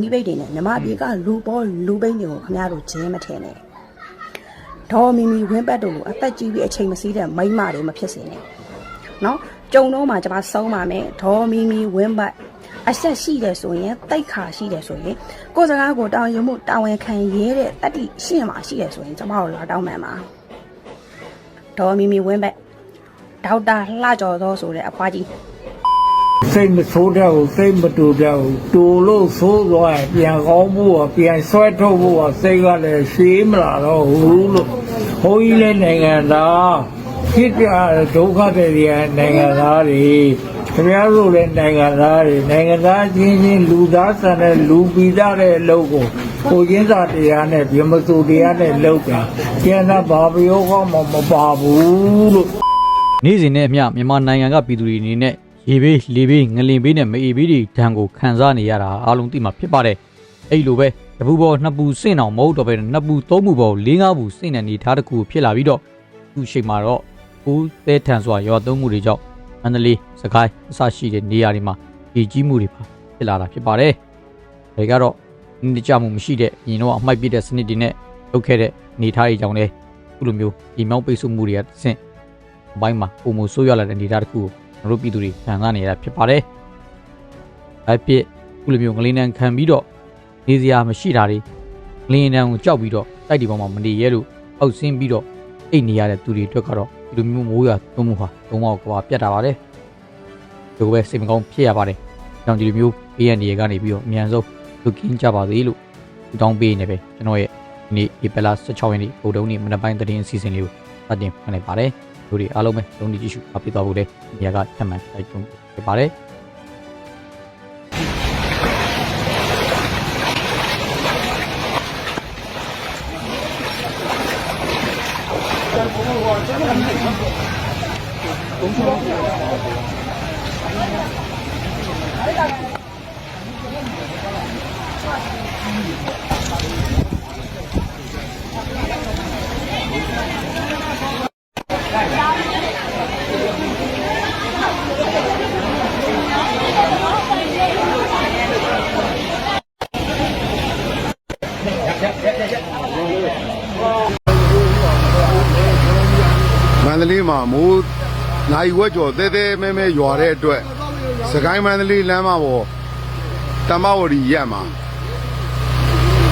နီးပိတ်တွေနဲ့မြမပြေကလူပေါ်လူပိတ်တွေကိုခင်ဗျားတို့ဂျဲမထဲနဲ့ဒေါ်မီမီဝင်းပတ်တို့လိုအသက်ကြီးပြီးအချိန်မစည်းတဲ့မိန်းမတွေမဖြစ်စေနဲ့နော်ကြုံတော့မှကျွန်မဆုံးပါမယ်ဒေါ်မီမီဝင်းပတ်အဆက်ရှိတယ်ဆိုရင်တိတ်ခါရှိတယ်ဆိုရင်ကိုယ်စကားကိုတောင်းရမှုတာဝန်ခံရဲတဲ့တတိရှင်းမှာရှိတယ်ဆိုရင်ကျွန်မတို့လာတောင်းမှန်ပါဒေါ်မီမီဝင်းပတ်ဒေါက်တာလှကျော်သောဆိုတဲ့အဖွားကြီး စိတ်မဆိုးတဲ့ကိုစိတ်မတူတဲ့ကိုတူလို့ဆိုးသွားရင်ပြန်ကောင်းဖို့ကပြန်ဆွဲထုတ်ဖို့ကစိတ်ကလည်းရှည်မလာတော့ဘူးလို့ဘုန်းကြီးလည်းနိုင်ငံသားဖြစ်ပြဒုက္ခတွေနိုင်ငံသားတွေခင်ဗျားတို့လည်းနိုင်ငံသားတွေနိုင်ငံသားချင်းချင်းလူသားဆန်တဲ့လူပိသားတဲ့အလုပ်ကိုကိုချင်းစာတရားနဲ့ပြမစိုးတရားနဲ့လုပ်တာကျန်တာဘာပြောကောင်းမှမပါဘူးလို့နေ့စဉ်နဲ့အမျှမြန်မာနိုင်ငံကပြည်သူတွေအနေနဲ့ ရေဘေးလေဘေးငလင်ဘေးနဲ့မအေးဘေးတွေဒဏ်ကိုခံစားနေရတာအားလုံးသိမှာဖြစ်ပါတယ်။အဲ့လိုပဲတပူပေါ်နှစ်ပူစင့်အောင်မဟုတ်တော့ပဲနှစ်ပူသုံးပူပေါ်လေးငါးပူစင့်တဲ့နေထားတစ်ခုဖြစ်လာပြီးတော့သူ့ရှိမှာတော့ဦးသဲထန်စွာရွာသုံးမှုတွေကြောင့်မန္တလေးစကိုင်းအစရှိတဲ့နေရာတွေမှာဒီကြီးမှုတွေပါဖြစ်လာတာဖြစ်ပါတယ်။ဒါကတော့နေကြမှုမရှိတဲ့ရင်တော့အမိုက်ပြတဲ့စနစ်တွေနဲ့လုပ်ခဲ့တဲ့နေထားတွေကြောင့်လည်းအခုလိုမျိုးဒီမောင်းပိတ်ဆို့မှုတွေကဆင့်ဘိုင်းမှာပုံမဆိုးရလာတဲ့အနေအထားတစ်ခုကို ကျွန်တော်တို့ပြည်သူတွေခံစားနေရတာဖြစ်ပါတယ်။အဖြစ်ခုလိုမျိုးငလင်းတန်းခံပြီးတော့နေစရာမရှိတာတွေငလင်းတန်းကိုကြောက်ပြီးတော့တိုက်ဒီပေါ်မှာမနေရဲလို့အောက်ဆင်းပြီးတော့အိတ်နေရတဲ့သူတွေအတွက်ကတော့ဒီလိုမျိုးမိုးရွာသွန်းမှုဟာလုံးဝကဘာပြတ်တာပါတယ်။ဒီလိုပဲစိတ်မကောင်းဖြစ်ရပါတယ်။ကြောင့်ဒီလိုမျိုးဘေးရန်တွေကနေပြီးတော့အမြန်ဆုံးလူကင်းကြပါသေးလို့ဒီတောင်းပေးနေပဲကျွန်တော်ရဲ့ဒီနေ့ဒီပလာ16ရက်နေ့ဗုဒ္ဓဟူးနေ့မနက်ပိုင်းသတင်းအစီအစဉ်လေးကိုစတင်ဖွင့်လိုက်ပါတယ်။ လူတွေအားလုံးပဲလုံးဝကြည့်ရှုအားပေးသွားဖို့လည်းနေရာကထပ်မံတိုက်တွန်းဖြစ်ပါတယ်မန္တလေး မှာမိုးနိုင်ဝက်ကျော်တဲတဲမဲမဲရွာတဲ့အတွက်စကိုင်းမန္တလေးလမ်းမပေါ်တမဝရီရက်မှာ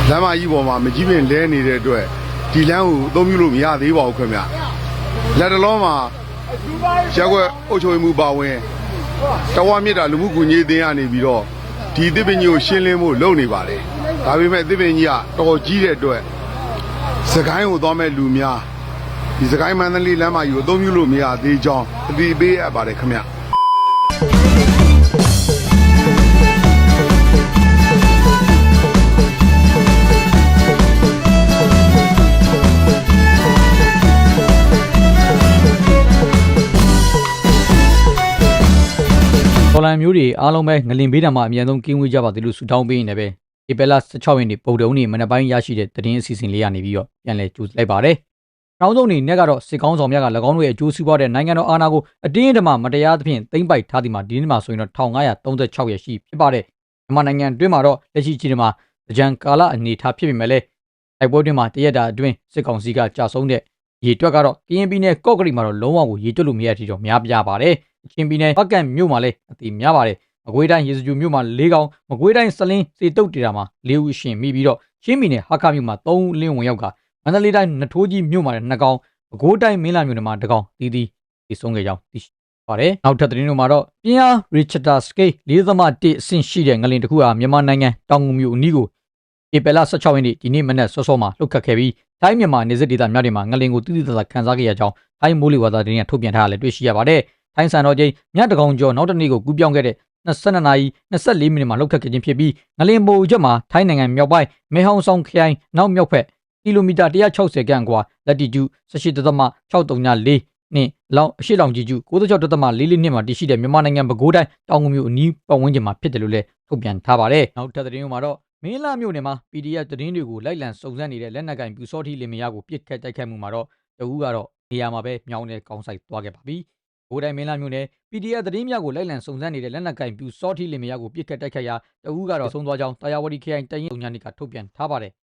လမ်းမကြီးပေါ်မှာမကြီးပင်လဲနေတဲ့အတွက်ဒီလမ်းကိုအသုံးပြုလို့မရသေးပါဘူးခင်ဗျလက်တလုံးမှာရက်ွက်အုပ်ချုပ်မှုပါဝင်တဝါမြစ်တာလူမှုကူညီအသင်းကနေပြီးတော့ဒီသစ်ပင်ကြီးကိုရှင်းလင်းဖို့လုပ်နေပါတယ်ဒါပေမဲ့သစ်ပင်ကြီးကတော်ကြီးတဲ့အတွက်စကိုင်းကိုသွားမဲ့လူများ ဒီစကိုင်းမန္တလေးလမ်းမကြီးကိုအသုံးပြုလို့မရသေးကြောင်းအတိပေးအပ်ပါတယ်ခင်ဗျတော်လန်မျိုးတွေအားလုံးပဲငလင်ဘေးတံမှာအမြန်ဆုံးကင်းဝေးကြပါသေးလို့ဆုတောင်းပေးနေတယ်ပဲဒီပလာ16ရက်နေ့ပုံတုံးနေ့မနက်ပိုင်းရရှိတဲ့သတင်းအစီအစဉ်လေးကနေပြီးတော့ပြန်လည်ကြိုလိုက်ပါတယ် နောက်ဆုံးအနေနဲ့ကတော့စစ်ကောင်းဆောင်များက၎င်းတို့ရဲ့အကျိုးစီးပွားတဲ့နိုင်ငံတော်အာဏာကိုအတင်းအဓမ္မမတရားသဖြင့်သိမ်းပိုက်ထားသည်မှာဒီနေ့မှာဆိုရင်တော့1536ရက်ရှိဖြစ်ပါတယ်မြန်မာနိုင်ငံအတွင်းမှာတော့လက်ရှိချိန်မှာကြံကာလအနေထားဖြစ်ပေမဲ့လည်းတိုက်ပွဲတွင်းမှာတရက်တာအတွင်းစစ်ကောင်စီကကြာဆုံးတဲ့ရေတွက်ကတော့ကရင်ပြည်နယ်ကော့ကရိမှာတော့လုံးဝကိုရေတွက်လို့မရတဲ့တော့များပြားပါတယ်အချင်းပြည်နယ် bắc ကန်မြို့မှာလည်းအတိများပါတယ်မကွေးတိုင်းရေစကြိုမြို့မှာ၄ကောင်မကွေးတိုင်းစလင်းစေတုတ်တေတာမှာ၄ဦးရှင်မိပြီးတော့ချင်းပြည်နယ်ဟာခမြို့မှာ၃ဦးလင်းဝင်ရောက်က မန္တလေးတိုင်းနထိုးကြီးမြို့မှာလည်း2ကောင်ပဲခူးတိုင်းမင်းလာမြို့နယ်မှာ1ကောင်တီးတီးဒီဆုံးခဲ့ကြောင်းသိရှိပါတယ်နောက်ထပ်သတင်းတွေမှာတော့ပြင်းအား Richard Scale 4.1အဆင့်ရှိတဲ့ငလင်တစ်ခုဟာမြန်မာနိုင်ငံတောင်ငူမြို့အနီးကိုဧပြီလ16ရက်နေ့ဒီနေ့မနက်စောစောမှာလှုပ်ခတ်ခဲ့ပြီးထိုင်းမြန်မာနေစစ်ဒေသများတွေမှာငလင်ကိုတိတိကျကျခန်းစားခဲ့ရကြောင်းထိုင်းမိုးလေဝသသတင်းကထုတ်ပြန်ထားတာလည်းတွေ့ရှိရပါတယ်ထိုင်းစံတော်ချိန်ညတကောင်ကျော်နောက်တစ်နေ့ကိုကူးပြောင်းခဲ့တဲ့22နာရီ24မိနစ်မှာလှုပ်ခတ်ခဲ့ခြင်းဖြစ်ပြီးငလင်မိုချက်မှာထိုင်းနိုင်ငံမြောက်ပိုင်းမဲဟောင်ဆောင်ခရိုင်နောက်မြောက်ဘက် ကီလိုမီတာ160ခန့်ကွာလက်တီကျူ18.634နှင့်လောင်အရှိလောင်ကြီးကျူ96.44နှစ်မှာတည်ရှိတဲ့မြန်မာနိုင်ငံပဲခူးတိုင်းတောင်ငူမြို့အနီးပတ်ဝန်းကျင်မှာဖြစ်တယ်လို့လည်းထုတ်ပြန်ထားပါတယ်နောက်ထပ်သတင်းမှာတော့မင်းလာမြို့နယ်မှာ PDF သတင်းတွေကိုလိုက်လံစုံစမ်းနေတဲ့လက်နက်ကင်ပြူစောတိလင်မယားကိုပြစ်ခတ်တိုက်ခိုက်မှုမှာတော့တဦးကတော့နေရာမှာပဲမြောင်းနဲ့ကောင်းဆိုင်သွားခဲ့ပါပြီဘိုးတိုင်းမင်းလာမျိုးနဲ့ PDF သတင်းများကိုလိုက်လံစုံစမ်းနေတဲ့လက်နက်ကင်ပြူစောထီလင်မယားကိုပြစ်ခတ်တိုက်ခတ်ရာတအူးကတော့ဆုံးသွားကြောင်းတာယာဝတီခရိုင်တရင်ုံညာနိကထုတ်ပြန်ထားပါတယ်။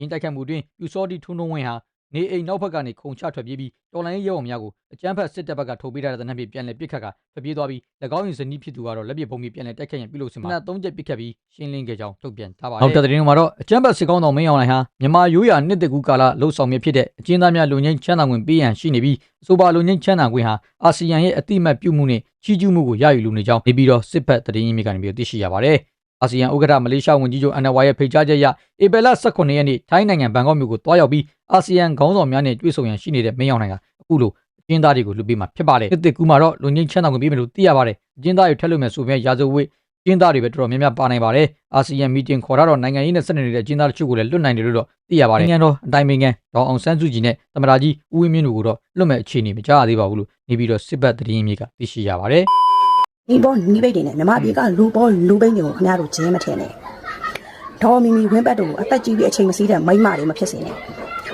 ရင်းတိုက်ခတ်မှုတွင်ပြူစောတီထွန်းထွန်းဝင်းဟာနေအိမ်နောက်ဘက်ကနေခုံချထွက်ပြေးပြီးတော်လိုင်းရဲဘော်များကိုအကြမ်းဖက်စစ်တပ်ဘက်ကထုတ်ပေးထားတဲ့တနက်ပြည်ပြန်လည်ပစ်ခတ်ကထွက်ပြေးသွားပြီး၎င်း၏ဇနီးဖြစ်သူကတော့လက်ပစ်ပုံပြီးပြန်လည်တိုက်ခတ်ရန်ပြုလုပ်စဉ်မှာနှစ်သုံးချက်ပစ်ခတ်ပြီးရှင်းလင်းခဲ့ကြောင်းထုတ်ပြန်ထားပါတယ်။နောက်တဲ့သတင်းမှာတော့အကြမ်းဖက်စစ်ကောင်းတော်မင်းအောင်လှိုင်ဟာမြန်မာရိုးရာနှစ်တကူကာလလှုပ်ဆောင်မြဖြစ်တဲ့အကျဉ်းသားများလူငင်းချမ်းသာခွင့်ပေးရန်ရှိနေပြီးအဆိုပါလူငင်းချမ်းသာခွင့်ဟာအာဆီယံရဲ့အတိအမှတ်ပြုမှုနဲ့ချီးကျူးမှုကိုရယူလိုနေကြောင်းနေပြီးတော့စစ်ဘက်သတင်းရင်းမြစ်ကနေပြီးသိရှိရပါတယ်။ အာဆီယံဥက္ကဋ္ဌမလေးရှားဝန်ကြီးချုပ်အန်နဝါရဲ့ဖိတ်ကြားချက်အရဧပြီလ18ရက်နေ့ထိုင်းနိုင်ငံဘန်ကောက်မြို့ကိုတွားရောက်ပြီးအာဆီယံခေါင်းဆောင်များနဲ့တွေ့ဆုံရန်ရှိနေတဲ့မင်းအောင်လှိုင်ကအခုလိုအကျဉ်းသားတွေကိုလွှတ်ပေးမှာဖြစ်ပါတယ်။တစ်တစ်ကူမှာတော့လူငင်းချမ်းသာခွင့်ပေးမယ်လို့သိရပါတယ်။အကျဉ်းသားတွေထက်လို့မယ်ဆိုပြန်ရာဇဝတ်ကျင်းသားတွေပဲတော်တော်များများပါနိုင်ပါတယ်။အာဆီယံမီတင်ခေါ်ထားတော့နိုင်ငံရေးနဲ့ဆက်နွယ်နေတဲ့ကျင်းသားတချို့ကိုလည်းလွတ်နိုင်တယ်လို့တော့သိရပါတယ်။နိုင်ငံတော်အတိုင်းပင်ခံဒေါအောင်ဆန်းစုကြည်နဲ့သမ္မတကြီးဦးဝင်းမြင့်တို့ကိုတော့လွတ်မဲ့အခြေအနေမကြားရသေးပါဘူးလို့နေပြီးတော့စစ်ဘက်သတင်းရင်းမြစ်ကသိရှိရပါတယ်။ ဒီပေါ်နီးပိတ်တွေနဲ့မြမပြည်ကလူပေါ်လူပိတ်တွေကိုခင်ဗျားတို့ဂျဲမထင်နဲ့ဒေါ်မီမီဝင်းပတ်တို့အသက်ကြီးပြီးအချိန်မစည်းတဲ့မိန်းမတွေမဖြစ်စေနဲ့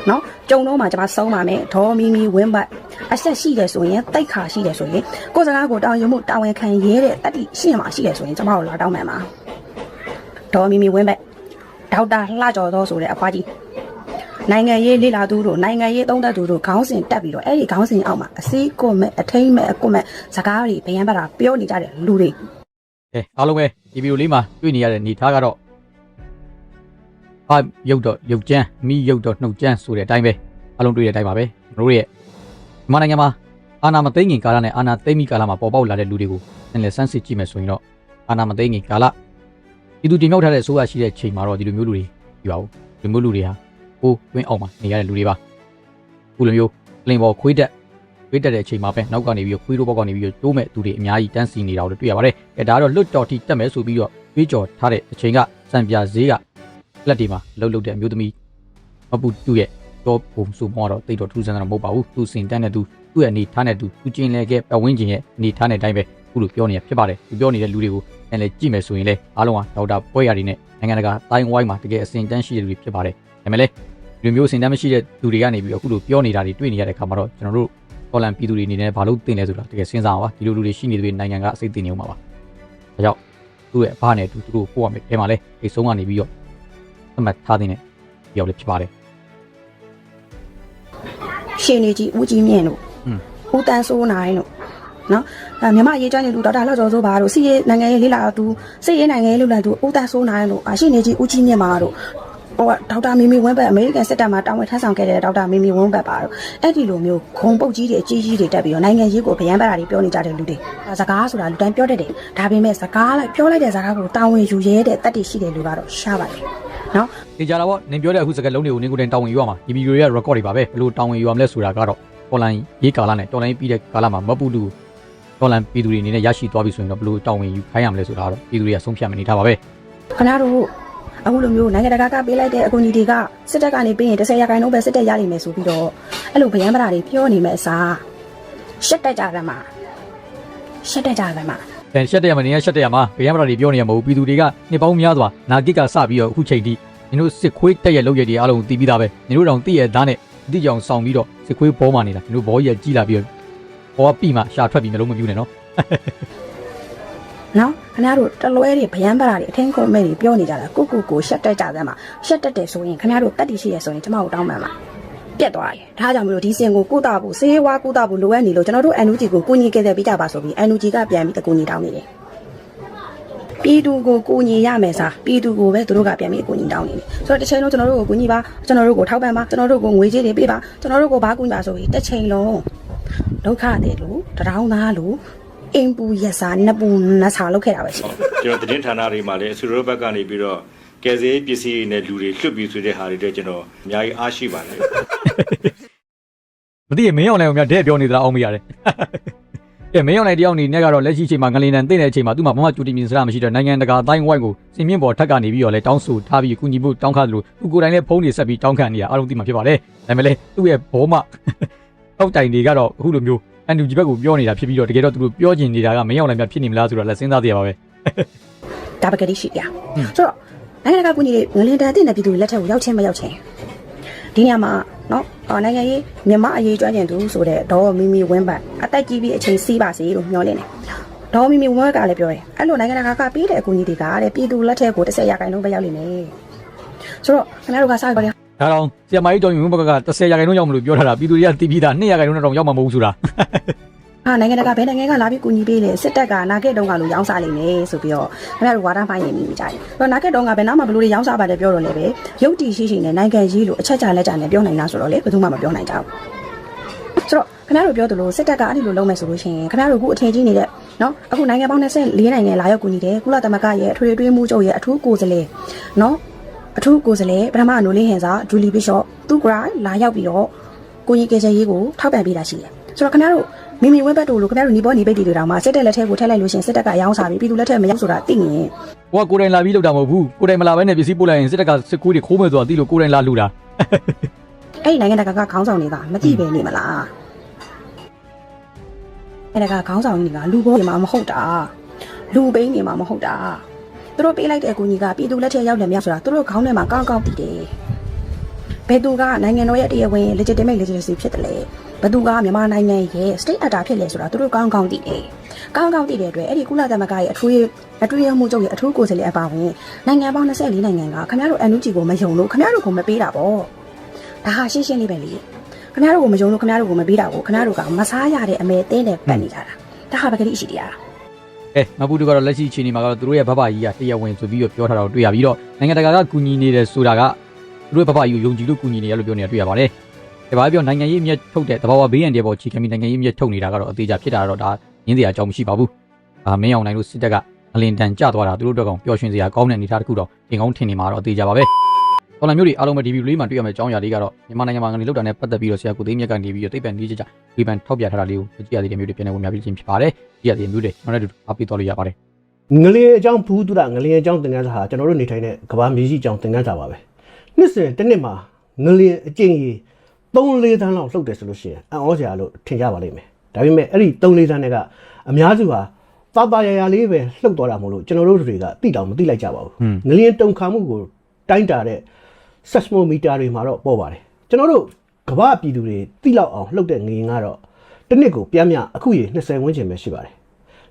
နော်ကြုံတော့မှကျွန်မဆုံးပါမယ်ဒေါ်မီမီဝင်းပတ်အဆက်ရှိတယ်ဆိုရင်တိတ်ခါရှိတယ်ဆိုရင်ကိုယ်စကားကိုတောင်းရမှုတာဝန်ခံရဲတဲ့တတိရှင်းမှရှိတယ်ဆိုရင်ကျွန်မတို့လာတောင်းမှန်ပါဒေါ်မီမီဝင်းပတ်ဒေါက်တာလှကျော်သောဆိုတဲ့အဖွားကြီး နိုင်ငံရေးလေ့လာသူတို့နိုင်ငံရေးသုံးသပ်သူတို့ခေါင်းစဉ်တက်ပြီးတော့အဲ့ဒီခေါင်းစဉ်အောက်မှာအစည်းကွန်မဲ့အထိမ့်မဲ့အကွန်မဲ့စကားတွေဗျံပတ်တာပြောနေကြတဲ့လူတွေအဲအားလုံးပဲဒီဗီဒီယိုလေးမှာတွေ့နေရတဲ့အနေထားကတော့ဟာရုပ်တော့ရုပ်ကျန်းမိရုပ်တော့နှုတ်ကျန်းဆိုတဲ့အတိုင်းပဲအားလုံးတွေ့တဲ့အတိုင်းပါပဲကျွန်တော်တို့ရဲ့မြန်မာနိုင်ငံမှာအာနာမသိငင်ကာလနဲ့အာနာသိမ့်မီကာလမှာပေါ်ပေါက်လာတဲ့လူတွေကိုနည်းနည်းစမ်းစစ်ကြည့်မယ်ဆိုရင်တော့အာနာမသိငင်ကာလဒီလူတင်မြောက်ထားတဲ့အစိုးရရှိတဲ့ချိန်မှာတော့ဒီလိုမျိုးလူတွေပြပါဘူးဒီမျိုးလူတွေဟာ ကိုယ်တွင်းအောင်မှာနေရတဲ့လူတွေပါခုလိုမျိုးပလင်ပေါ်ခွေးတက်ခွေးတက်တဲ့အချိန်မှာပဲနောက်ကနေပြီးတော့ခွေးတို့ဘောက်ကနေပြီးတော့တိုးမဲ့သူတွေအများကြီးတန်းစီနေတာကိုတွေ့ရပါတယ်အဲဒါကတော့လွတ်တော်ထိတက်မယ်ဆိုပြီးတော့တွေးကြော်ထားတဲ့အချိန်ကစံပြဈေးကလက်ဒီမှာလှုပ်လှုပ်တဲ့အမျိုးသမီးမပူတူရဲ့တော့ဘုံဆိုမောတော့တိတ်တော့ထူးဆန်းတာမဟုတ်ပါဘူးသူစင်တန်းတဲ့သူသူ့ရဲ့အနေထားနဲ့သူသူကျင်လေခဲ့ပဝင်းကျင်ရဲ့အနေထားနဲ့အတိုင်းပဲခုလိုပြောနေရဖြစ်ပါတယ်သူပြောနေတဲ့လူတွေကိုလည်းလည်းကြည့်မယ်ဆိုရင်လည်းအားလုံးကဒေါက်တာပွဲရည်နဲ့နိုင်ငံတကာတိုင်းဝိုင်းမှာတကယ်အစင်တန်းရှိတဲ့လူတွေဖြစ်ပါတယ် ဒါပေမဲ့လည်းဒီလိုမျိုးအစင်တန်းမရှိတဲ့သူတွေကနေပြီးတော့ခုလိုပြောနေတာတွေတွေ့နေရတဲ့အခါမှာတော့ကျွန်တော်တို့တော်လန်ပြည်သူတွေအနေနဲ့ဘာလို့တင်လဲဆိုတာတကယ်စဉ်းစားအောင်ပါဒီလိုလူတွေရှိနေတဲ့နိုင်ငံကအစိတ်တင်နေအောင်ပါပါဒါကြောင့်သူ့ရဲ့အဖနဲ့သူတို့ပို့ရမယ်အဲမှာလဲအိတ်ဆုံးကနေပြီးတော့သတ်မှတ်ထားတဲ့ပြောက်လေးဖြစ်ပါတယ်ရှင်နေကြီးဦးကြီးမြင့်တို့อืมဦးတန်းစိုးနိုင်တို့နော်အဲမြမရေးကျွမ်းနေလူဒေါက်တာလှကျော်စိုးပါတို့စီရေးနိုင်ငံရေးလေးလာသူစီရေးနိုင်ငံရေးလူလာသူဦးတန်းစိုးနိုင်တို့အရှင်နေကြီးဦးကြီးမြင့်ပါတို့ ဟိုကဒေါက်တာမီမီဝင်းဘက်အမေရိကန်စစ်တပ်မှာတာဝန်ထမ်းဆောင်ခဲ့တဲ့ဒေါက်တာမီမီဝင်းဘက်ပါတို့အဲ့ဒီလိုမျိုးခုံပုတ်ကြီးတွေအကြီးကြီးတွေတက်ပြီးတော့နိုင်ငံရေးကိုဗျံပတ်တာတွေပြောနေကြတဲ့လူတွေအဲစကားဆိုတာလူတိုင်းပြောတတ်တယ်ဒါပေမဲ့စကားလိုက်ပြောလိုက်တဲ့စကားကိုတာဝန်ယူရဲတဲ့တတ်တရှိတဲ့လူကတော့ရှားပါတယ်နော်ဒီကြတာပေါ့နင်ပြောတဲ့အခုစကားလုံးတွေကိုနင်ကိုယ်တိုင်တောင်းဝင်ယူရမှာဒီဗီဒီယိုတွေက record တွေပါပဲဘယ်လိုတောင်းဝင်ယူရမလဲဆိုတာကတော့ online ရေးကာလနဲ့ online ပြီးတဲ့ကာလမှာမပူလူ online ပြည်သူတွေအနေနဲ့ရရှိသွားပြီဆိုရင်တော့ဘယ်လိုတောင်းဝင်ယူခိုင်းရမလဲဆိုတာကတော့ပြည်သူတွေကဆုံးဖြတ်မနေထားပါပဲခဏတို့ အခုလိုမျိုးနိုင်ငံတကာကပေးလိုက်တဲ့အကူအညီတွေကစစ်တပ်ကနေပေးရင်10ရာခိုင်နှုန်းပဲစစ်တပ်ရနိုင်မယ်ဆိုပြီးတော့အဲ့လိုဗျံပရာတွေပြောနေမဲ့အစားရှက်တက်ကြတယ်မှာရှက်တက်ကြတယ်မှာအဲရှက်တဲ့ရမှာနေရရှက်တဲ့ရမှာဗယံပရာတွေပြောနေရမဟုတ်ဘူးပြည်သူတွေကနှစ်ပေါင်းများစွာနာဂစ်ကစပြီးတော့အခုချိန်ထိနင်တို့စစ်ခွေးတက်ရဲ့လောက်ရည်တွေအားလုံးသိပြီးသားပဲနင်တို့တောင်သိရဲ့သားနဲ့အတိအကျအောင်ဆောင်ပြီးတော့စစ်ခွေးဘောမှာနေတာနင်တို့ဘောကြီးကကြီးလာပြီးတော့ဘောကပြီမှရှာထွက်ပြီးမလုံးမပြူနဲ့နော်နော် ခဏတို့တလွဲတွေဗျံပရာတွေအထင်းကုန်မဲ့တွေပြောနေကြတာကိုကိုကိုရှက်တက်ကြတယ်မှာရှက်တက်တယ်ဆိုရင်ခဏတို့တက်တီရှိရဆိုရင်ကျမတို့တောင်းပန်ပါပြတ်သွားတယ်ဒါကြောင့်မလို့ဒီစင်ကိုကုသဖို့ဆေးဝါးကုသဖို့လိုအပ်နေလို့ကျွန်တော်တို့ NUG ကိုကူညီခဲ့တဲ့ပြီးကြပါဆိုပြီး NUG ကပြန်ပြီးတကူညီတောင်းနေတယ်ပြည်သူကိုကူညီရမယ်စားပြည်သူကိုပဲသူတို့ကပြန်ပြီးကူညီတောင်းနေတယ်ဆိုတော့တစ်ချိန်လုံးကျွန်တော်တို့ကိုကူညီပါကျွန်တော်တို့ကိုထောက်ပံ့ပါကျွန်တော်တို့ကိုငွေကြေးတွေပေးပါကျွန်တော်တို့ကိုဘာကူညီပါဆိုပြီးတစ်ချိန်လုံးဒုက္ခတဲ့လို့တရောင်းသားလို့ အင်ပူရက်စာနှစ်ပူနှစ်ဆာလောက်ခဲ့တာပဲရှိတယ်ကျွန်တော်သတင်းဌာနတွေမှာလည်းအဆူရောဘက်ကနေပြီးတော့ကယ်ဆယ်ရေးပစ္စည်းတွေနဲ့လူတွေလွတ်ပြီးဆိုတဲ့ဟာတွေတော့ကျွန်တော်အများကြီးအားရှိပါတယ်မသိရင်မင်းအောင်လည်းများတဲ့ပြောနေသလားအောင်မရတယ်ကဲမင်းအောင်လည်းတယောက်အနေနဲ့ကတော့လက်ရှိချိန်မှာငလင်တန်သိတဲ့အချိန်မှာသူ့မှာဘာမှကြိုတင်မြင်စရာမရှိတော့နိုင်ငံတကာအတိုင်းဝိုင်းကိုစင်မြင့်ပေါ်ထက်ကနေပြီးတော့လဲတောင်းဆိုထားပြီးကုညီမှုတောင်းခါသလိုသူကိုယ်တိုင်လည်းဖုန်းတွေဆက်ပြီးတောင်းခံနေရအားလုံးသိမှာဖြစ်ပါတယ်ဒါပေမဲ့လည်းသူ့ရဲ့ဘောမအောက်တိုင်တွေကတော့အခုလိုမျိုး အန်တူဂျီဘက်ကိုပြောနေတာဖြစ်ပြီးတော့တကယ်တော့သူတို့ပြောချင်နေတာကမင်းအောင်လည်းများဖြစ်နေမလားဆိုတော့လည်းစဉ်းစားသေးရပါပဲဒါပကတိရှိပြဆိုတော့နိုင်ငံတကာကူညီတွေငလင်တန်တဲ့ပြည်သူတွေလက်ထက်ကိုရောက်ချင်းမရောက်ချင်းဒီနေရာမှာနော်အော်နိုင်ငံရေးမြန်မာအရေးကြွကျင်သူဆိုတဲ့ဒေါ်မီမီဝင်းပတ်အသက်ကြီးပြီးအချိန်စီးပါစေလို့မျှော်လင့်တယ်ဒေါ်မီမီဝင်းပတ်ကလည်းပြောတယ်အဲ့လိုနိုင်ငံတကာကပေးတဲ့အကူအညီတွေကတဲ့ပြည်သူလက်ထက်ကိုတစ်ဆက်ရာခိုင်နှုန်းပဲရောက်နေတယ်ဆိုတော့ခင်ဗျားတို့ကစားပါလေ ဒါတော့ဆရာမကြီးတော်မြင့်ဘက်က30ရာခိုင်နှုန်းရောက်မလို့ပြောထားတာပြည်သူတွေကတီးပြီးသား2ရာခိုင်နှုန်းတော့ရောက်မှာမဟုတ်ဘူးဆိုတာဟာနိုင်ငံတကာဘယ်နိုင်ငံကလာပြီးကူညီပေးလဲစစ်တပ်ကနာဂက်တုံးကလို့ရောင်းစားလိမ့်မယ်ဆိုပြီးတော့ခင်ဗျားတို့ဝါဒပိုင်းနေမိကြတယ်။အဲ့တော့နာဂက်တုံးကဘယ်နာမှဘလို့တွေရောင်းစားပါတယ်ပြောတော့လည်းပဲရုပ်တည်ရှိရှိနဲ့နိုင်ငံရေးလို့အချက်ကြလက်ကြနဲ့ပြောနိုင်တာဆိုတော့လေဘယ်သူမှမပြောနိုင်ကြဘူး။ဆိုတော့ခင်ဗျားတို့ပြောသလိုစစ်တပ်ကအဲ့ဒီလိုလုပ်မယ်ဆိုလို့ရှိရင်ခင်ဗျားတို့အခုအထင်ကြီးနေတဲ့နော်အခုနိုင်ငံပေါင်း24နိုင်ငံလာရောက်ကူညီတယ်ကုလသမဂ္ဂရဲ့အထွေထွေမှုချုပ်ရဲ့အထူးကိုယ်စားလှယ်နော် အထူးကိုယ်စားလှယ်ပထမနိုလေးဟန်စာဂျူလီဘီရှော့သူကလာရောက်ပြီးတော့ကိုကြီးကေချေရေးကိုထောက်ပံ့ပေးတာရှိတယ်။ဆိုတော့ခင်ဗျားတို့မိမိဝင်းဘက်တို့လိုခင်ဗျားတို့ညီပေါ်ညီပိတ်တွေတောင်မှစစ်တပ်လက်ထက်ကိုထည့်လိုက်လို့ရှရင်စစ်တပ်ကအယောင်းစားပြီးပြည်သူလက်ထက်မရောက်ဆိုတာသိရင်ဟိုကကိုယ်တိုင်လာပြီးလောက်တာမဟုတ်ဘူးကိုယ်တိုင်မလာဘဲနဲ့ပစ္စည်းပို့လိုက်ရင်စစ်တပ်ကစစ်ကူးတွေခိုးမယ်ဆိုတာသိလို့ကိုယ်တိုင်လာလှူတာအဲ့ဒီနိုင်ငံတကာကခေါင်းဆောင်တွေကမကြည့်ပဲနေမလားအဲ့ဒါကခေါင်းဆောင်တွေကလူဘောနေမှာမဟုတ်တာလူပိန်းနေမှာမဟုတ်တာ သူတို့ပေးလိုက်တဲ့အကူအညီကပြည်သူလက်ထက်ရောက်တယ်များဆိုတာသူတို့ခေါင်းထဲမှာကောင်းကောင်းသိတယ်ဘယ်သူကနိုင်ငံတော်ရဲ့တရားဝင် legitimate legitimacy ဖြစ်တယ်လဲဘယ်သူကမြန်မာနိုင်ငံရဲ့ state actor ဖြစ်လဲဆိုတာသူတို့ကောင်းကောင်းသိတယ်ကောင်းကောင်းသိတဲ့အတွက်အဲ့ဒီကုလသမဂ္ဂရဲ့အထူးအထူးရမှုချုပ်ရဲ့အထူးကိုယ်စားလှယ်အပါဝင်နိုင်ငံပေါင်း24နိုင်ငံကခင်ဗျားတို့ NUG ကိုမယုံလို့ခင်ဗျားတို့ကိုမပေးတာပေါ့ဒါဟာရှင်းရှင်းလေးပဲလေခင်ဗျားတို့ကိုမယုံလို့ခင်ဗျားတို့ကိုမပေးတာကိုခင်ဗျားတို့ကမစားရတဲ့အမဲတင်းတဲ့ပတ်နေကြတာဒါဟာပကတိရှိတရား အဲမပူတူကတော့လက်ရှိအခြေအနေမှာကတော့သူတို့ရဲ့ဘဘကြီးကတရားဝင်ဆိုပြီးတော့ပြောထားတာကိုတွေ့ရပြီးတော့နိုင်ငံတကာကကူညီနေတယ်ဆိုတာကသူတို့ရဲ့ဘဘကြီးကိုယုံကြည်လို့ကူညီနေရလို့ပြောနေတာတွေ့ရပါတယ်။ဒါပါပြောနိုင်ငံရေးအမြတ်ထုတ်တဲ့တဘာဝဘေးရန်တွေပေါ်ချီခံပြီးနိုင်ငံရေးအမြတ်ထုတ်နေတာကတော့အသေးချာဖြစ်တာတော့ဒါရင်းစရာအကြောင်းမရှိပါဘူး။ဒါမင်းအောင်နိုင်လို့စစ်တပ်ကအလင်တန်ကျသွားတာသူတို့အတွက်ကောင်ပျော်ရွှင်စရာကောင်းတဲ့အနေအထားတစ်ခုတော့ပြင်ကောင်းထင်နေမှာတော့အသေးချာပါပဲ။ တော်လန်မျိုးတွေအားလုံးပဲဒီဗီဒီယိုလေးမှာတွေ့ရမယ့်အကြောင်းအရာလေးကတော့မြန်မာနိုင်ငံမှာငလင်လောက်တာနဲ့ပတ်သက်ပြီးတော့ဆရာကိုသိမ်းမြတ်ကနေပြီးတော့တိတ်ပံနေကြကြဝေဖန်ထောက်ပြထားတာလေးကိုကြည့်ရသေးတဲ့မျိုးတွေပြန်နေဝင်များပြီးချင်းဖြစ်ပါတယ်။ကြည့်ရသေးတဲ့မျိုးတွေကျွန်တော်တို့အားပေးတော်လို့ရပါတယ်။ငလျင်အကြောင်းဘူးတူတာငလျင်အကြောင်းသင်ခန်းစာဟာကျွန်တော်တို့နေထိုင်တဲ့ကမ္ဘာမြေကြီးအကြောင်းသင်ခန်းစာပါပဲနှစ်စဉ်တစ်နှစ်မှာငလျင်အကျဉ်းကြီး3-4သန်းလောက်လှုပ်တယ်ဆိုလို့ရှိရင်အံ့ဩစရာလို့ထင်ကြပါလိမ့်မယ်ဒါပေမဲ့အဲ့ဒီ3-4သန်းတွေကအများစုဟာသာသာရရလေးပဲလှုပ်သွားတာမို့လို့ကျွန်တော်တို့တွေကတိတောင်မသိလိုက်ကြပါဘူးငလျင်တုံခါမှုကိုတိုင်းတာတဲ့ seismometer တွေမှာတော့ပေါ်ပါတယ်ကျွန်တော်တို့ကမ္ဘာပြည်သူတွေတိလောက်အောင်လှုပ်တဲ့ငလျင်ကတော့တစ်နှစ်ကိုပြန်မြအခုရ20ဝန်းကျင်ပဲရှိပါတယ်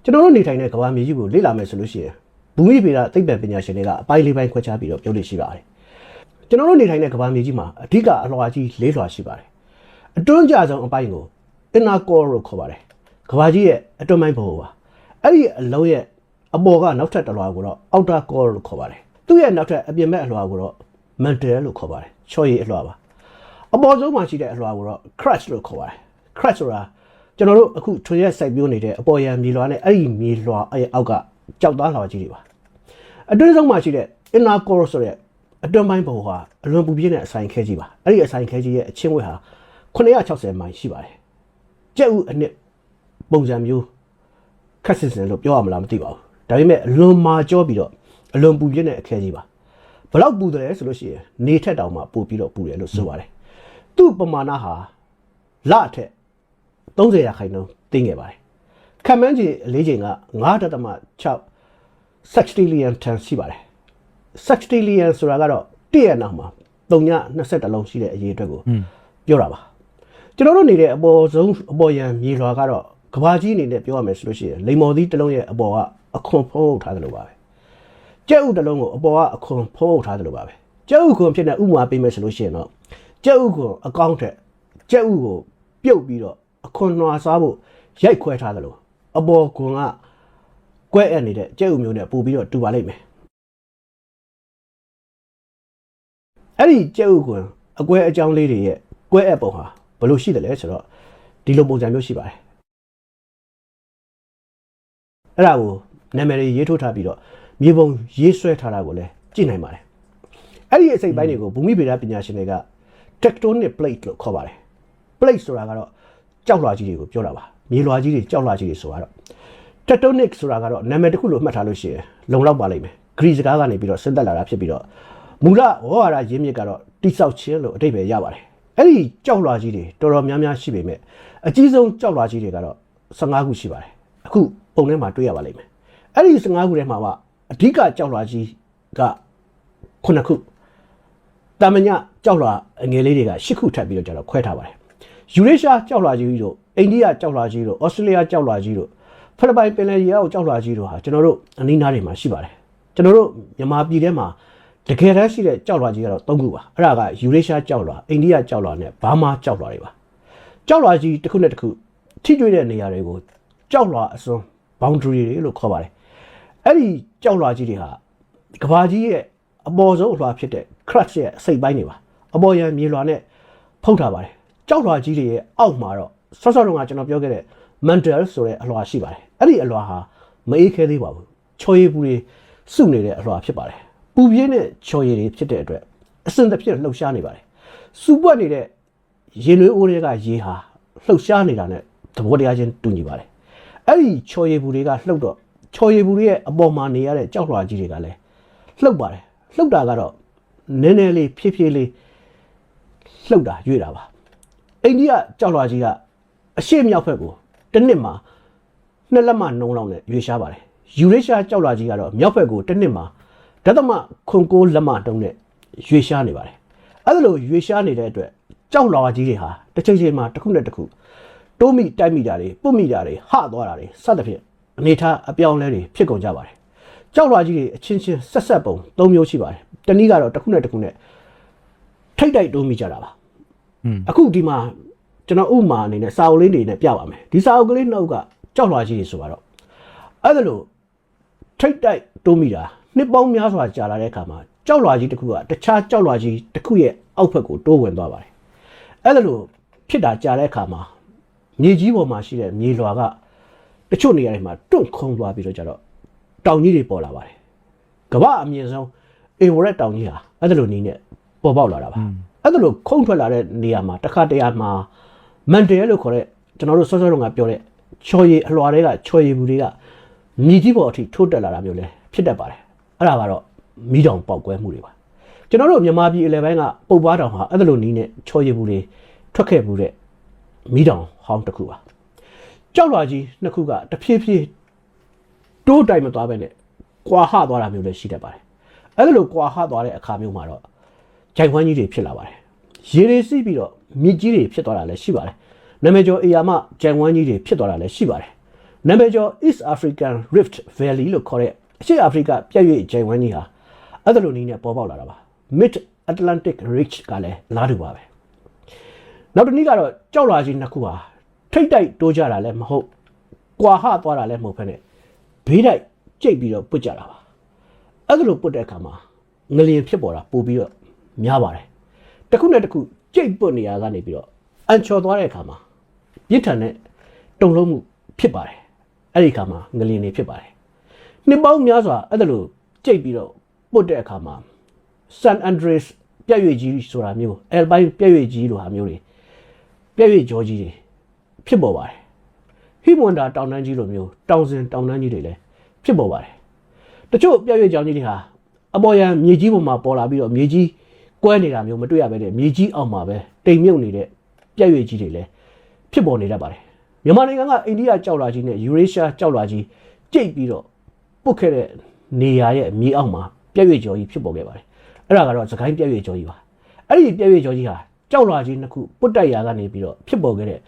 ကျွန်တော်တို့နေထိုင်တဲ့ကမ္ဘာမြေကြီးကိုလေ့လာမယ်ဆိုလို့ရှိရင်ဘူမိဗေဒသိပ္ပံပညာရှင်တွေကအပိုင်းလေးပိုင်းခွဲခြားပြီးတော့ပြောလို့ရှိပါတယ်ကျွန်တော်တို့နေထိုင်တဲ့ကမ္ဘာမြေကြီးမှာအဓိကအလွှာကြီး၄လွှာရှိပါတယ်အတွန်းကြဆုံးအပိုင်းကို inner core လို့ခေါ်ပါတယ်ကမ္ဘာကြီးရဲ့အတွန်းပိုင်းဘဝပါအဲ့ဒီအလုံးရဲ့အပေါ်ကနောက်ထပ်တစ်လွှာကိုတော့ outer core လို့ခေါ်ပါတယ်သူ့ရဲ့နောက်ထပ်အပြင်ဘက်အလွှာကိုတော့ mantle လို့ခေါ်ပါတယ်ချော်ရည်အလွှာပါအပေါ်ဆုံးမှာရှိတဲ့အလွှာကိုတော့ crash လို့ခေါ်ပါတယ် crash ဆိုတာကျွန်တော်တို့အခုထွေရက်စိုက်ပျိုးနေတဲ့အပေါ်ယံမြေလွှာနဲ့အဲ့ဒီမြေလွှာအဲ့အောက်ကကြောက်သားလွှာကြီးတွေပါအတွင်းဆုံးမှာရှိတဲ့ inner core ဆိုတဲ့အတွင်းပိုင်းဘဝဟာအလွန်ပူပြင်းတဲ့အဆိုင်ခဲကြီးပါအဲ့ဒီအဆိုင်ခဲကြီးရဲ့အချင်းဝက်ဟာ960မိုင်ရှိပါတယ်ကြက်ဥအနှစ်ပုံစံမျိုးခက်စစ်စင်လို့ပြောရမလားမသိပါဘူးဒါပေမဲ့အလွန်မာကြောပြီးတော့အလွန်ပူပြင်းတဲ့အခဲကြီးပါ ဘယ်လောက်ပူတယ်လဲဆိုလို့ရှိရင်နေထက်တောင်မှပူပြီးတော့ပူတယ်လို့ဆိုပါတယ်သူ့ပမာဏဟာလအထက်30ရာခိုင်နှုန်းတင်းခဲ့ပါတယ်ခံမှန်းခြေအလေးချိန်က9.6 sextillion ton ရှိပါတယ် sextillion ဆိုတာကတော့တည့်ရနောက်မှာ3ည21လုံးရှိတဲ့အရေးအတွက်ကိုပြောတာပါကျွန်တော်တို့နေတဲ့အပေါ်ဆုံးအပေါ်ယံမြေလွှာကတော့ကဘာကြီးအနေနဲ့ပြောရမယ်ဆိုလို့ရှိရင်လိမ္မော်သီးတစ်လုံးရဲ့အပေါ်ကအခွန်ဖုံးထားတယ်လို့ပါပဲ ကြက်ဥတစ်လုံးကိုအပေါ်ကအခွန်ဖုံးထားတယ်လို့ပါပဲကြက်ဥခွန်ဖြစ်တဲ့ဥမာပေးမယ်ဆိုလို့ရှိရင်တော့ကြက်ဥကိုအကောင့်ထက်ကြက်ဥကိုပြုတ်ပြီးတော့အခွန်နွားစားဖို့ရိုက်ခွဲထားတယ်လို့အပေါ်ကွန်ကကွဲ့အပ်နေတဲ့ကြက်ဥမျိုးနဲ့ပို့ပြီးတော့တူပါလိမ့်မယ်အဲ့ဒီကြက်ဥကွန်အကွဲအကြောင်းလေးတွေရဲ့ကွဲ့အပ်ပုံဟာဘယ်လိုရှိတယ်လဲဆိုတော့ဒီလိုပုံစံမျိုးရှိပါတယ်အဲ့ဒါကိုနာမည်တွေရေးထိုးထားပြီးတော့ မြေပုံရေးဆွဲထားတာကိုလည်းကြည့်နိုင်ပါတယ်အဲ့ဒီအစိတ်ပိုင်းတွေကိုဘူမိဗေဒပညာရှင်တွေက tectonic plate လို့ခေါ်ပါတယ် plate ဆိုတာကတော့ကြောက်လွှာကြီးတွေကိုပြောတာပါမြေလွှာကြီးတွေကြောက်လွှာကြီးတွေဆိုတော့ tectonic ဆိုတာကတော့နာမည်တစ်ခုလို့မှတ်ထားလို့ရှိရင်လုံလောက်ပါလိမ့်မယ် Greek စကားကနေပြီးတော့ဆင်းသက်လာတာဖြစ်ပြီးတော့မူလဝေါ်ဟာရရင်းမြစ်ကတော့တိဆောက်ခြင်းလို့အဓိပ္ပာယ်ရပါတယ်အဲ့ဒီကြောက်လွှာကြီးတွေတော်တော်များများရှိပေမဲ့အကြီးဆုံးကြောက်လွှာကြီးတွေကတော့15ခုရှိပါတယ်အခုပုံထဲမှာတွေ့ရပါလိမ့်မယ်အဲ့ဒီ15ခုထဲမှာက အဓိကကြောက်လွှာကြီးက9ခုတမညကြောက်လွှာအငယ်လေးတွေကရှစ်ခုထပ်ပြီးတော့ကျတော့ခွဲထားပါတယ်ယူရေးရှားကြောက်လွှာကြီးတို့အိန္ဒိယကြောက်လွှာကြီးတို့ဩစတြေးလျကြောက်လွှာကြီးတို့ဖိလစ်ပိုင်ပင်လယ်ရေအောက်ကြောက်လွှာကြီးတို့ဟာကျွန်တော်တို့အနီးနားတွေမှာရှိပါတယ်ကျွန်တော်တို့မြန်မာပြည်ထဲမှာတကယ်တမ်းရှိတဲ့ကြောက်လွှာကြီးကတော့၃ခုပါအဲ့ဒါကယူရေးရှားကြောက်လွှာအိန္ဒိယကြောက်လွှာနဲ့ဘာမာကြောက်လွှာတွေပါကြောက်လွှာကြီးတစ်ခုနဲ့တစ်ခုထိတွေ့တဲ့နေရာတွေကိုကြောက်လွှာအစွန်း boundary တွေလို့ခေါ်ပါတယ် အဲ့ဒီကြောက်လွှာကြီးတွေဟာကဘာကြီးရဲ့အပေါ်ဆုံးအလွှာဖြစ်တဲ့ crust ရဲ့အစိတ်ပိုင်းတွေပါအပေါ်ရန်မြေလွှာနဲ့ဖုတ်ထားပါတယ်ကြောက်လွှာကြီးတွေရဲ့အောက်မှာတော့ဆော့ဆော့တုန်းကကျွန်တော်ပြောခဲ့တဲ့ mantle ဆိုတဲ့အလွှာရှိပါတယ်အဲ့ဒီအလွှာဟာမအေးခဲသေးပါဘူးချော်ရည်ပူတွေစုနေတဲ့အလွှာဖြစ်ပါတယ်ပူပြင်းတဲ့ချော်ရည်တွေဖြစ်တဲ့အတွက်အစင်တစ်ဖြစ်လှုပ်ရှားနေပါတယ်စူပွက်နေတဲ့ရေနွေးအိုးတွေကရေဟာလှုပ်ရှားနေတာနဲ့သဘောတရားချင်းတူညီပါတယ်အဲ့ဒီချော်ရည်ဘူးတွေကလှုပ်တော့ ချော်ရည်ဘူးတွေရဲ့အပေါ်မှာနေရတဲ့ကြောက်လွှာကြီးတွေကလည်းလှုပ်ပါတယ်လှုပ်တာကတော့နည်းနည်းလေးဖြည်းဖြည်းလေးလှုပ်တာရွေ့တာပါအိန္ဒိယကြောက်လွှာကြီးကအရှေ့မြောက်ဘက်ကိုတစ်နှစ်မှာနှစ်လက်မနှုံးလောက်နဲ့ရွေ့ရှားပါတယ်ယူရေးရှားကြောက်လွှာကြီးကတော့မြောက်ဘက်ကိုတစ်နှစ်မှာဒသမခွန်ကိုးလက်မတုံးနဲ့ရွေ့ရှားနေပါတယ်အဲ့ဒါလိုရွေ့ရှားနေတဲ့အတွက်ကြောက်လွှာကြီးတွေဟာတစ်ချိန်ချိန်မှာတစ်ခုနဲ့တစ်ခုတိုးမိတိုက်မိတာတွေပုတ်မိတာတွေဟသွားတာတွေစသဖြင့် အနေထားအပြောင်းအလဲတွေဖြစ်ကုန်ကြပါတယ်ကြောက်လွှာကြီးတွေအချင်းချင်းဆက်ဆက်ပုံ၃မျိုးရှိပါတယ်တနည်းကတော့တစ်ခုနဲ့တစ်ခုနဲ့ထိတ်တိုက်တိုးမိကြတာပါอืมအခုဒီမှာကျွန်တော်ဥပမာအနေနဲ့စာအုပ်လေးတွေနဲ့ပြပါမယ်ဒီစာအုပ်ကလေးနှုတ်ကကြောက်လွှာကြီးတွေဆိုတော့အဲ့ဒါလို့ထိတ်တိုက်တိုးမိတာနှစ်ပေါင်းများစွာကြာလာတဲ့အခါမှာကြောက်လွှာကြီးတစ်ခုကတခြားကြောက်လွှာကြီးတစ်ခုရဲ့အောက်ဘက်ကိုတိုးဝင်သွားပါတယ်အဲ့ဒါလို့ဖြစ်တာကြာတဲ့အခါမှာမြေကြီးပေါ်မှာရှိတဲ့မြေလွှာက တချို့နေရာတွေမှာတွန့်ခုံသွားပြီးတော့ကြတော့တောင်ကြီးတွေပေါ်လာပါတယ်ကမ္ဘာအမြင့်ဆုံးအေဝရက်တောင်ကြီးဟာအဲ့ဒါလို့နီးနဲ့ပေါ်ပေါက်လာတာပါအဲ့ဒါလို့ခုံထွက်လာတဲ့နေရာမှာတစ်ခါတရံမှာမန်တယ်လို့ခေါ်တဲ့ကျွန်တော်တို့စောစောတုန်းကပြောတဲ့ချော်ရည်အလွှာတွေကချော်ရည်ဘူးတွေကမြေကြီးပေါ်အထိထိုးတက်လာတာမျိုးလဲဖြစ်တတ်ပါတယ်အဲ့ဒါကတော့မီးတောင်ပေါက်ကွဲမှုတွေပါကျွန်တော်တို့မြန်မာပြည်အလဲပိုင်းကပုပ်ပွားတောင်ဟာအဲ့ဒါလိုနီးနဲ့ချော်ရည်ဘူးတွေထွက်ခဲ့ဘူးတဲ့မီးတောင်ဟောင်းတစ်ခုပါ ကြောက်လွှာကြီးနှစ်ခုကတဖြည်းဖြည်းတိုးတိုင်မသွားပဲနဲ့ကွာဟသွားတာမျိုးလည်းရှိတတ်ပါတယ်အဲ့ဒါလိုကွာဟသွားတဲ့အခါမျိုးမှာတော့ဂျိုင်ဝမ်းကြီးတွေဖြစ်လာပါတယ်ရေတွေစီးပြီးတော့မြစ်ကြီးတွေဖြစ်သွားတာလည်းရှိပါတယ်နာမည်ကျော်အေယာမဂျိုင်ဝမ်းကြီးတွေဖြစ်သွားတာလည်းရှိပါတယ်နာမည်ကျော် East African Rift Valley လို့ခေါ်တဲ့အရှေ့အာဖရိကပြည့်ရွေ့ဂျိုင်ဝမ်းကြီးဟာအဲ့ဒါလိုနည်းနဲ့ပေါ်ပေါက်လာတာပါ Mid Atlantic Ridge ကလည်းအလားတူပါပဲနောက်တစ်နည်းကတော့ကြောက်လာကြီးနှစ်ခုဟာ ထိတ်တိုက်တိုးကြတာလည်းမဟုတ်ကွာဟသွားတာလည်းမဟုတ်ဖ ೇನೆ ဘေးတိုက်ကြိတ်ပြီးတော့ပုတ်ကြတာပါအဲ့ဒါလိုပုတ်တဲ့အခါမှာငလျင်ဖြစ်ပေါ်တာပိုပြီးတော့များပါတယ်တစ်ခုနဲ့တစ်ခုကြိတ်ပုတ်နေရကနေပြီးတော့အန်ချော်သွားတဲ့အခါမှာပြစ်ထန်တဲ့တုံလုံးမှုဖြစ်ပါတယ်အဲ့ဒီအခါမှာငလျင်တွေဖြစ်ပါတယ်နှစ်ပေါင်းများစွာအဲ့ဒါလို့ကြိတ်ပြီးတော့ပုတ်တဲ့အခါမှာ San Andreas ပြည့်ရွေကြီးဆိုတာမျိုး Alpine ပြည့်ရွေကြီးလိုဟာမျိုးတွေပြည့်ရွေကြောကြီးတွေ ဖြစ်ပေါ်ပါတယ်ဟိမွန်ဒါတောင်တန်းကြီးလိုမျိုးတောင်စင်တောင်တန်းကြီးတွေလည်းဖြစ်ပေါ်ပါတယ်တချို့ပြည့်ရွေကြောင်ကြီးတွေဟာအပေါ်ယံမြေကြီးပေါ်မှာပေါ်လာပြီးတော့မြေကြီးကွဲနေတာမျိုးမတွေ့ရဘဲနဲ့မြေကြီးအောက်မှာပဲတိမ်မြုပ်နေတဲ့ပြည့်ရွေကြီးတွေလည်းဖြစ်ပေါ်နေတတ်ပါတယ်မြန်မာနိုင်ငံကအိန္ဒိယကြောက်လာကြီးနဲ့ယူရေးရှားကြောက်လာကြီးကြိတ်ပြီးတော့ပုတ်ခဲ့တဲ့နေရာရဲ့မြေအောက်မှာပြည့်ရွေကြော်ကြီးဖြစ်ပေါ်ခဲ့ပါတယ်အဲ့ဒါကတော့သခိုင်းပြည့်ရွေကြော်ကြီးပါအဲ့ဒီပြည့်ရွေကြော်ကြီးဟာကြောက်လွှာကြီးနှစ်ခုပုတ်တိုက်ရာကနေပြီးတော့ဖြစ်ပေါ်ခဲ့တဲ့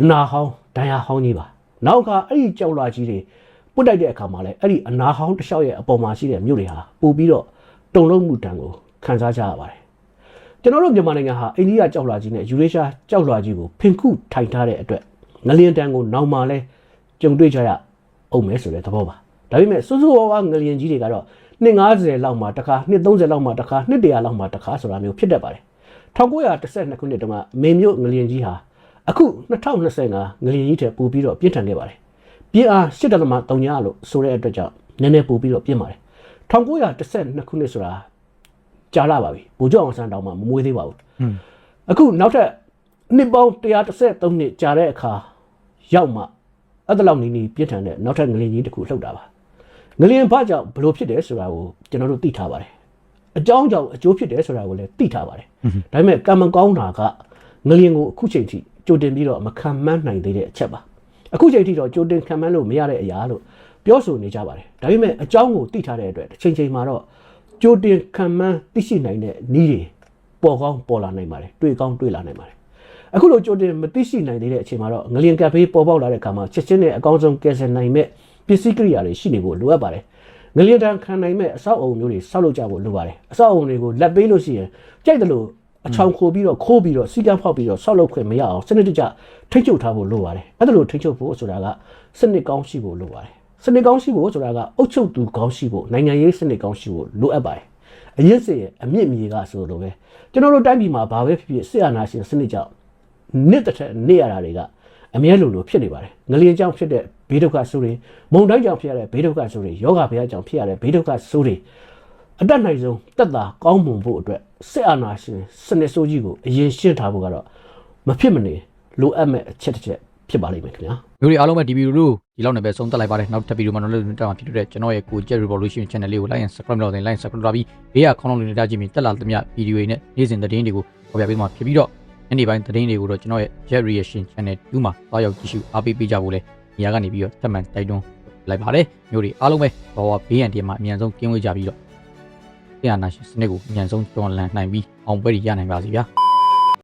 အနာဟောင်းဒဏ်ရာဟောင်းကြီးပါနောက်ကအဲ့ဒီကြောက်လွှာကြီးတွေပုတ်တိုက်တဲ့အခါမှာလည်းအဲ့ဒီအနာဟောင်းတစ်လျှောက်ရဲ့အပေါ်မှာရှိတဲ့မြို့တွေဟာပို့ပြီးတော့တုံလုံးမှုတံကိုခံစားကြရပါတယ်ကျွန်တော်တို့မြန်မာနိုင်ငံဟာအိန္ဒိယကြောက်လွှာကြီးနဲ့ယူရေးရှားကြောက်လွှာကြီးကိုဖင်ခုထိုင်ထားတဲ့အတွက်ငလျင်တန်ကိုနောက်မှလဲကြုံတွေ့ကြရအောင်မယ်ဆိုတဲ့သဘောပါဒါပေမဲ့စိုးစိုးဝါးဝါငလျင်ကြီးတွေကတော့နှစ်90လောက်မှတစ်ခါနှစ်30လောက်မှတစ်ခါနှစ်100လောက်မှတစ်ခါဆိုတာမျိုးဖြစ်တတ်ပါတယ်1912ခုနှစ်တုန်းကမေမြို့ငလျင်ကြီးဟာ အခု2025ငလျင်ကြီးထက်ပိုပြီးတော့ပြင်းထန်ခဲ့ပါတယ်ပြင်းအား8.3ညလို့ဆိုတဲ့အတွက်ကြောင့်နည်းနည်းပိုပြီးတော့ပြင်းပါတယ်1912ခုနှစ်ဆိုတာကြာလာပါပြီဗိုလ်ချုပ်အောင်ဆန်းတောင်မှမမွေးသေးပါဘူးอืมအခုနောက်ထပ်နှစ်ပေါင်း133နှစ်ကြာတဲ့အခါရောက်မှအဲ့ဒါလောက်နီးနီးပြင်းထန်တဲ့နောက်ထပ်ငလျင်ကြီးတစ်ခုလှုပ်တာပါငလျင်ဘာကြောင့်ဘလို့ဖြစ်တယ်ဆိုတာကိုကျွန်တော်တို့သိထားပါတယ်အကြောင်းကြောင့်အကျိုးဖြစ်တယ်ဆိုတာကိုလည်းသိထားပါတယ်ဒါပေမဲ့ကံမကောင်းတာကငလျင်ကိုအခုချိန်ထိ ကြိုတင်ပြီးတော့မခံမှန်းနိုင်သေးတဲ့အချက်ပါအခုချိန်ထိတော့ကြိုတင်ခံမှန်းလို့မရတဲ့အရာလို့ပြောဆိုနေကြပါတယ်ဒါပေမဲ့အကြောင်းကိုသိထားတဲ့အတွက်တစ်ချိန်ချိန်မှာတော့ကြိုတင်ခံမှန်းသိရှိနိုင်တဲ့နည်းတွေပေါ်ကောင်းပေါ်လာနိုင်ပါတယ်တွေ့ကောင်းတွေ့လာနိုင်ပါတယ်အခုလိုကြိုတင်မသိရှိနိုင်သေးတဲ့အချိန်မှာတော့ငလျင်ကပ်ဖေးပေါ်ပေါက်လာတဲ့အခါမှာချက်ချင်းနဲ့အကောင်းဆုံးကယ်ဆယ်နိုင်မဲ့ပစ္စည်းကိရိယာတွေရှိနေဖို့လိုအပ်ပါတယ်ငလျင်တန်ခံနိုင်မဲ့အဆောက်အအုံမျိုးတွေဆောက်လုပ်ကြဖို့လိုပါတယ်အဆောက်အအုံတွေကိုလက်ပေးလို့ရှိရင်ကြိုက်တယ်လို့ အချောင်ခိုပြီးတော့ခိုးပြီးတော့စီကံဖောက်ပြီးတော့ဆောက်လုပ်ခွင့်မရအောင်စနစ်တကျထိတ်ချုပ်ထားဖို့လိုပါတယ်အဲ့ဒါလိုထိတ်ချုပ်ဖို့ဆိုတာကစနစ်ကောင်းရှိဖို့လိုပါတယ်စနစ်ကောင်းရှိဖို့ဆိုတာကအုပ်ချုပ်သူကောင်းရှိဖို့နိုင်ငံရေးစနစ်ကောင်းရှိဖို့လိုအပ်ပါတယ်အရင်စစ်ရဲ့အမြင့်မြေကဆိုလိုပဲကျွန်တော်တို့တိုင်းပြည်မှာဘာပဲဖြစ်ဖြစ်စစ်အာဏာရှင်စနစ်ကြောင့်နှစ်တစ်ထက်နေရတာတွေကအမြဲလိုလိုဖြစ်နေပါတယ်ငလျင်ကြောင့်ဖြစ်တဲ့ဘေးဒုက္ခဆိုးတွေမုန်တိုင်းကြောင့်ဖြစ်ရတဲ့ဘေးဒုက္ခဆိုးတွေယောဂဘယကြောင့်ဖြစ်ရတဲ့ဘေးဒုက္ခဆိုးတွေ အတက်နိုင်ဆုံးတက်တာကောင်းမွန်ဖို့အတွက်စစ်အာဏာရှင်စနစ်ဆိုးကြီးကိုအရင်ရှင်းထားဖို့ကတော့မဖြစ်မနေလိုအပ်မဲ့အချက်တစ်ချက်ဖြစ်ပါလိမ့်မယ်ခင်ဗျာမျိုးတွေအားလုံးပဲဒီဗီဒီယိုလို့ဒီလောက်နဲ့ပဲဆုံးသက်လိုက်ပါတယ်နောက်တစ်ဗီဒီယိုမှာတော့လည်းတက်မှာဖြစ်တဲ့ကျွန်တော်ရဲ့ကိုကျက် revolution channel လေးကို like and subscribe လုပ်တဲ့ like subscribe လုပ်ပြီးဘေးကခေါင်းလုံးလေးနဲ့တားကြည့်ပြီးတက်လာသမျှဗီဒီယိုတွေနဲ့နေ့စဉ်သတင်းတွေကိုပေါ်ပြပေးမှာဖြစ်ပြီးတော့ညနေပိုင်းသတင်းတွေကိုတော့ကျွန်တော်ရဲ့ jet reaction channel 2မှာတွားရောက်ကြည့်ရှုအားပေးပေးကြဖို့လဲနေရာကနေပြီးတော့တက်မှန်တိုက်တွန်းလိုက်ပါတယ်မျိုးတွေအားလုံးပဲဘောဝဘေးရန်တည်းမှာအမြန်ဆုံးကင်းဝေးကြပြီးတော့ တရားနာရှင်စနစ်ကိုအမြန်ဆုံးကျော်လန်နိုင်ပြီးအောင်ပွဲတွေရနိုင်ပါစေဗျာ